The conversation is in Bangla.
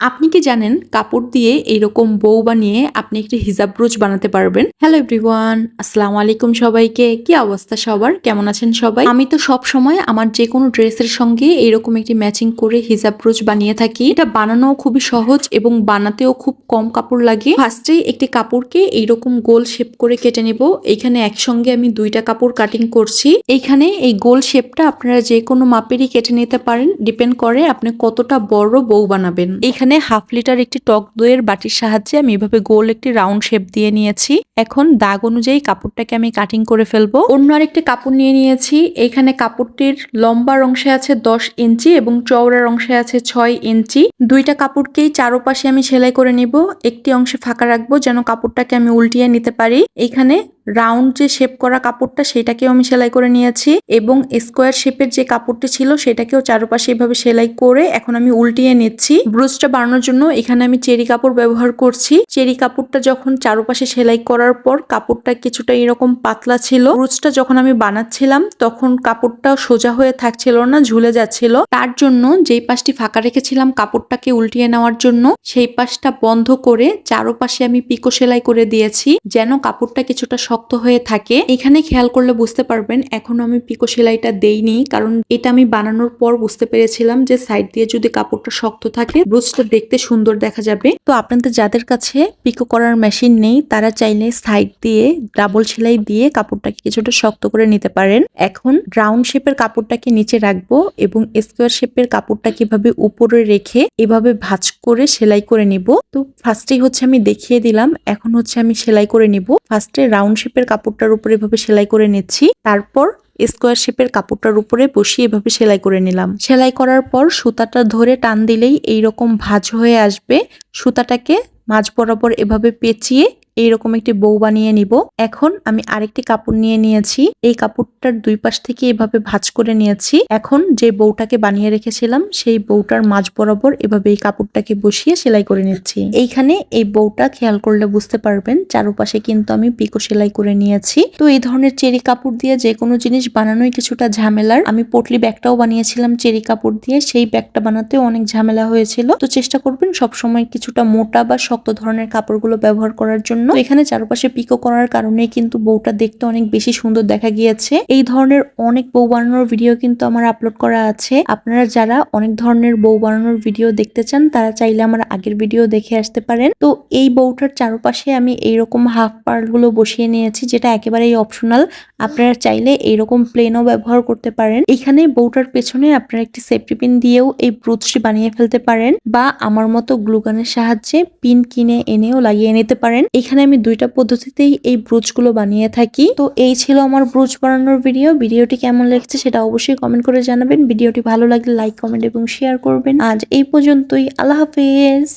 আপনি কি জানেন কাপড় দিয়ে এইরকম বউ বানিয়ে আপনি একটি হিজাব ব্রুজ বানাতে পারবেন? হ্যালো এভরিওয়ান আসসালামু আলাইকুম সবাইকে। কি অবস্থা সবার? কেমন আছেন সবাই? আমি তো সব সময় আমার যে কোনো ড্রেসের সঙ্গে এইরকম একটি ম্যাচিং করে হিজাব ব্রুজ বানিয়ে থাকি। এটা বানানো খুবই সহজ এবং বানাতেও খুব কম কাপড় লাগে। ফার্স্টে একটি কাপড়কে এইরকম গোল শেপ করে কেটে নেব। এখানে একসঙ্গে আমি দুইটা কাপড় কাটিং করছি। এইখানে এই গোল শেপটা আপনারা যে কোনো মাপেরই কেটে নিতে পারেন। ডিপেন্ড করে আপনি কতটা বড় বউ বানাবেন। এখানে হাফ লিটার একটি টক দইয়ের বাটির সাহায্যে আমি এভাবে গোল একটি রাউন্ড শেপ দিয়ে নিয়েছি। এখন দাগ অনুযায়ী কাপড়টাকে আমি কাটিং করে ফেলব। অন্য আরেকটি কাপড় নিয়ে নিয়েছি। এখানে কাপড়টির লম্বার অংশে আছে দশ ইঞ্চি এবং চওড়ার অংশে আছে ছয় ইঞ্চি। দুইটা কাপড়কেই চারোপাশে আমি সেলাই করে নিব। একটি অংশে ফাঁকা রাখব যেন কাপড়টাকে আমি উল্টিয়ে নিতে পারি। এখানে রাউন্ড যে শেপ করা কাপড়টা সেটাকেও আমি সেলাই করে নিয়েছি এবং স্কোয়ার শেপের যে কাপড়টি ছিল সেটাকেও চারপাশে এভাবে সেলাই করে এখন আমি উল্টিয়ে নিচ্ছি। ব্রুজটা বানানোর জন্য এখানে আমি চেরি কাপড় ব্যবহার করছি। চেরি কাপড়টা যখন চারপাশে সেলাই করার পর কাপড়টা কিছুটা এরকম পাতলা ছিল। ব্রুজটা যখন আমি বানাচ্ছিলাম তখন কাপড়টা সোজা হয়ে থাকছিল না, ঝুলে যাচ্ছিল। তার জন্য যেই পাশটি ফাঁকা রেখেছিলাম কাপড়টাকে উল্টিয়ে নেওয়ার জন্য সেই পাশটা বন্ধ করে চারপাশে আমি পিকো সেলাই করে দিয়েছি যেন কাপড়টা কিছুটা শক্ত হয়ে থাকে। এখানে খেয়াল করলে বুঝতে পারবেন, এখনও আমি পিকো সেলাইটা দেইনি, কারণ এটা আমি বানানোর পর বুঝতে পেরেছিলাম যে সাইড দিয়ে যদি কাপড়টা শক্ত থাকে ব্রুজটা দেখতে সুন্দর দেখা যাবে। তো আপনাদের যাদের কাছে পিকো করার মেশিন নেই, তারা চাইলে সাইড দিয়ে, ডাবল সেলাই দিয়ে কাপড়টাকে কিছুটা শক্ত করে নিতে পারেন। এখন রাউন্ড শেপের কাপড়টাকে নিচে রাখব এবং স্কোয়ার শেপের কাপড়টা কীভাবে উপরে রেখে এভাবে ভাঁজ করে সেলাই করে নিব। তো ফার্স্টেই হচ্ছে আমি দেখিয়ে দিলাম, এখন হচ্ছে আমি সেলাই করে নিব। ফার্স্টে রাউন্ড শেপের কাপড়টার উপরে এভাবে সেলাই করে নিচ্ছি, তারপর স্কোয়ার শেপের কাপড়টার উপরে বসিয়ে এভাবে সেলাই করে নিলাম। সেলাই করার পর সুতাটা ধরে টান দিলেই এইরকম ভাঁজ হয়ে আসবে। সুতাটাকে মাঝ বরাবর এভাবে পেঁচিয়ে এইরকম একটি বউ বানিয়ে নিব। এখন আমি আরেকটি কাপড় নিয়ে নিয়েছি। এই কাপড়টার দুই পাশ থেকে এভাবে ভাঁজ করে নিয়েছি। এখন যে বউটাকে বানিয়ে রেখেছিলাম, সেই বউটার মাঝ বরাবর এভাবে এই কাপড়টাকে বসিয়ে সেলাই করে নিচ্ছি। এইখানে এই বউটা খেয়াল করলে বুঝতে পারবেন, চারপাশে কিন্তু আমি পিকো সেলাই করে নিয়েছি। তো এই ধরনের চেরি কাপড় দিয়ে যে কোনো জিনিস বানানোই কিছুটা ঝামেলার। আমি পটলি ব্যাগটাও বানিয়েছিলাম চেরি কাপড় দিয়ে। সেই ব্যাগটা বানাতেও অনেক ঝামেলা হয়েছিল। তো চেষ্টা করবেন সবসময় কিছুটা মোটা বা শক্ত ধরনের কাপড়গুলো ব্যবহার করার জন্য। জন্য। এখানে চারপাশে পিকো করার কারণে কিন্তু বউটা দেখতে অনেক বেশি সুন্দর দেখা গিয়েছে। এই ধরনের অনেক বউ বানানোর ভিডিও কিন্তু আমার আপলোড করা আছে। আপনারা যারা অনেক ধরনের বউ বানানোর ভিডিও দেখতে চান, তারা চাইলে আমার আগের ভিডিও দেখে আসতে পারেন। তো এই বউটার চারপাশে আমি এইরকম হাফ পার্লগুলো বসিয়ে নিয়েছি, যেটা একেবারেই অপশনাল আপনারা চাইলে এইরকম প্লেনও ব্যবহার করতে পারেন। এখানে বউটার পেছনে আপনারা একটি সেফটি পিন দিয়েও এই ব্রুচটি বানিয়ে ফেলতে পারেন, বা আমার মতো গ্লুগানের সাহায্যে পিন কিনে এনেও লাগিয়ে নিতে পারেন। এখানে এখানে আমি দুইটা পদ্ধতিতেই এই ব্রুজগুলো বানিয়ে থাকি। তো এই ছিল আমার ব্রুজ বানানোর ভিডিও। ভিডিওটি কেমন লেগেছে সেটা অবশ্যই কমেন্ট করে জানাবেন। ভিডিওটি ভালো লাগলে লাইক কমেন্ট এবং শেয়ার করবেন। আজ এই পর্যন্তই। আল্লাহ হাফেজ।